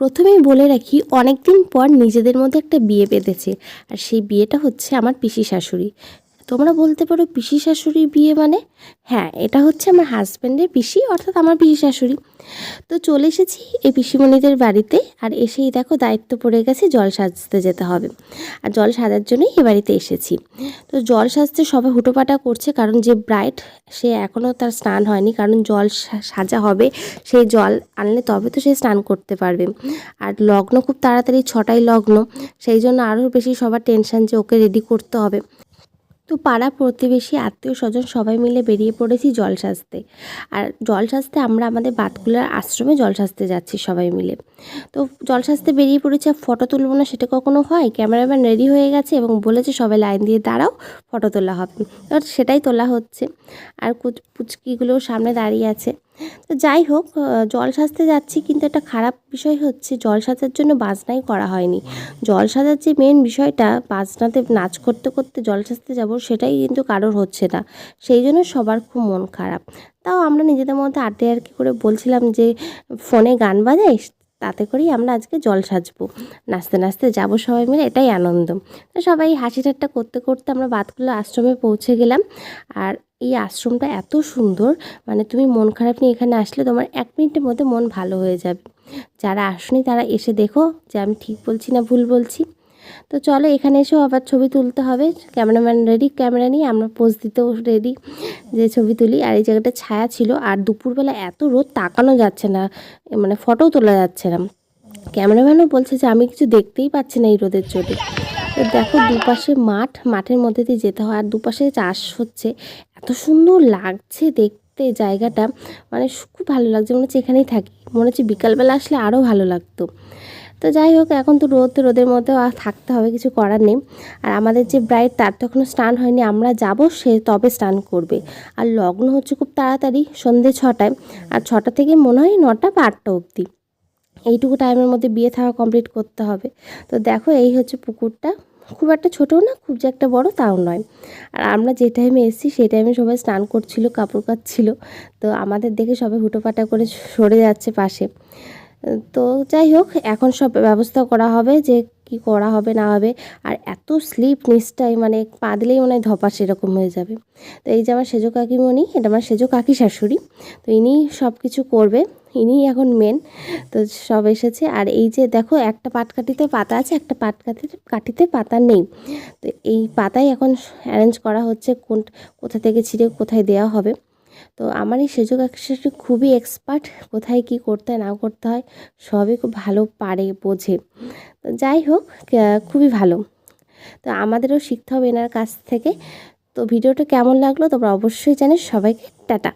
প্রথমেই বলে রাখি অনেক দিন পর নিজেদের মধ্যে একটা বিয়ে পেতেছে আর সেই বিয়েটা হচ্ছে আমার পিসি শাশুড়ি। তোমরা বলতে পারো পিসি শাশুড়ির বিয়ে মানে? হ্যাঁ এটা হচ্ছে আমার হাজব্যান্ডের পিসি, অর্থাৎ আমার পিসি শাশুড়ি। তো চলে এসেছি এই পিসিমণিদের বাড়িতে আর এসেই দেখো দায়িত্ব পড়ে গেছে, জল সাজতে যেতে হবে। আর জল সাজার জন্যই এ বাড়িতে এসেছি। তো জল সাজতে সবাই হুটোপাটা করছে কারণ যে ব্রাইড সে এখনও তার স্নান হয়নি, কারণ জল সাজা হবে সেই জল আনলে তবে তো সে স্নান করতে পারবে। আর লগ্ন খুব তাড়াতাড়ি ছটায় লগ্ন, সেই জন্য আরও বেশি সবার টেনশন যে ওকে রেডি করতে হবে। তো পাড়া প্রতিবেশী, আত্মীয় স্বজন সবাই মিলে বেরিয়ে পড়েছি জল সাজতে আর জল সাজতে আমরা আমাদের বাতকুলার আশ্রমে জল সাজতে যাচ্ছি সবাই মিলে। তো জল সাজতে বেরিয়ে পড়েছি, আর ফটো তুলবো না সেটা কখনো হয়? ক্যামেরাম্যান রেডি হয়ে গেছে এবং বলেছে সবাই লাইন দিয়ে দাঁড়াও, ফটো তোলা হবে। সেটাই তোলা হচ্ছে। আর কুচ, পুচকিগুলোও সামনে দাঁড়িয়ে আছে। তো যাই হোক জল সাজতে যাচ্ছি কিন্তু একটা খারাপ বিষয় হচ্ছে জল সাজার জন্য বাজনাই করা হয়নি। জল সাজার যে মেন বিষয়টা, বাজনাতে নাচ করতে করতে জল সাজতে যাব সেটাই কিন্তু কারোর হচ্ছে না। সেই জন্য সবার খুব মন খারাপ। তাও আমরা নিজেদের মধ্যে আড্ডে আর কি করে বলছিলাম যে, ফোনে গান বাজাই তাতে করেই আমরা আজকে জল সাজবো। নাচতে নাচতে যাব সবাই মিলে, এটাই আনন্দ। সবাই হাসি ঠাট্টা করতে করতে আমরা বাদগুলো আশ্রমে পৌঁছে গেলাম। আর এই আশ্রমটা এত সুন্দর মানে তুমি মন খারাপ নিয়ে এখানে আসলে তোমার এক মিনিটের মধ্যে মন ভালো হয়ে যাবে। যারা আসনি তারা এসে দেখো যে আমি ঠিক বলছি না ভুল বলছি। তো চলো এখানে এসেও আবার ছবি তুলতে হবে। ক্যামেরাম্যান রেডি ক্যামেরা নিয়ে আমরা পোজ দিতেও রেডি যে ছবি তুলি। আর এই জায়গাটা ছায়া ছিল। আর দুপুরবেলা এত রোদ তাকানো যাচ্ছে না। মানে ফটোও তোলা যাচ্ছে না। ক্যামেরাম্যানও বলছে যে, আমি কিছু দেখতেই পাচ্ছি না এই রোদের তো দেখো দুপাশে মাঠ। মাঠের মধ্যে দিয়ে যেতে হয়। আর দুপাশে চাষ হচ্ছে। এত সুন্দর লাগছে দেখতে জায়গাটা। মানে খুব ভালো লাগছে। মনে হচ্ছে এখানেই থাকি। মনে হচ্ছে বিকালবেলা আসলে আরও ভালো লাগতো। তো যাই হোক, এখন তো রোদ, রোদের মধ্যেও আর থাকতে হবে, কিছু করার নেই। আর আমাদের যে ব্রাইড তার তো এখনও স্নান হয়নি, আমরা যাব, সে তবে স্নান করবে। আর লগ্ন হচ্ছে খুব তাড়াতাড়ি, সন্ধে ছটায়। আর ছটা থেকে মনে হয় নটা বা আটটা অবধি। এইটুকু টাইমের মধ্যে বিয়ে থাকা কমপ্লিট করতে হবে। তো দেখো, এই হচ্ছে পুকুরটা। খুব একটা ছোটও না, খুব যে একটা বড়, তাও নয়। আর আমরা যে টাইমে এসেছি সেই টাইমে সবাই স্নান করছিল, কাপড় কাচ্ছিল। তো আমাদের দেখে সবাই হুটোপাটা করে সরে যাচ্ছে পাশে। তো যাই হোক, এখন সব ব্যবস্থা করা হবে যে কি করা হবে, না হবে। আর এত স্লিপ নিচটাই মানে পা দিলেই মনে হয় ধপাস এরকম হয়ে যাবে। তো এই যে আমার সেজো কাকিমণি, এটা আমার সেজো কাকি শাশুড়ি। তো ইনি সব কিছু করবে ইনি এখন মেন তো সব এসেছে। আর এই যে দেখো, একটা পাটকাঠিতে পাতা আছে, একটা পাটকাঠিতে কাঠিতে পাতা নেই। তো এই পাতাই এখন অ্যারেঞ্জ করা হচ্ছে কোন, কোথা থেকে ছিঁড়ে কোথায় দেওয়া হবে। তো আমার এই সেজো কাকি খুবই এক্সপার্ট কোথায় কি করতে না করতে হয়, সবই খুব ভালো পারে, বোঝে। তো যাই হোক খুবই ভালো। তো আমাদেরও শিখতে হবে এনার কাছ থেকে। তো ভিডিওটা কেমন লাগল তোমরা অবশ্যই জানিস সবাইকে টাটা।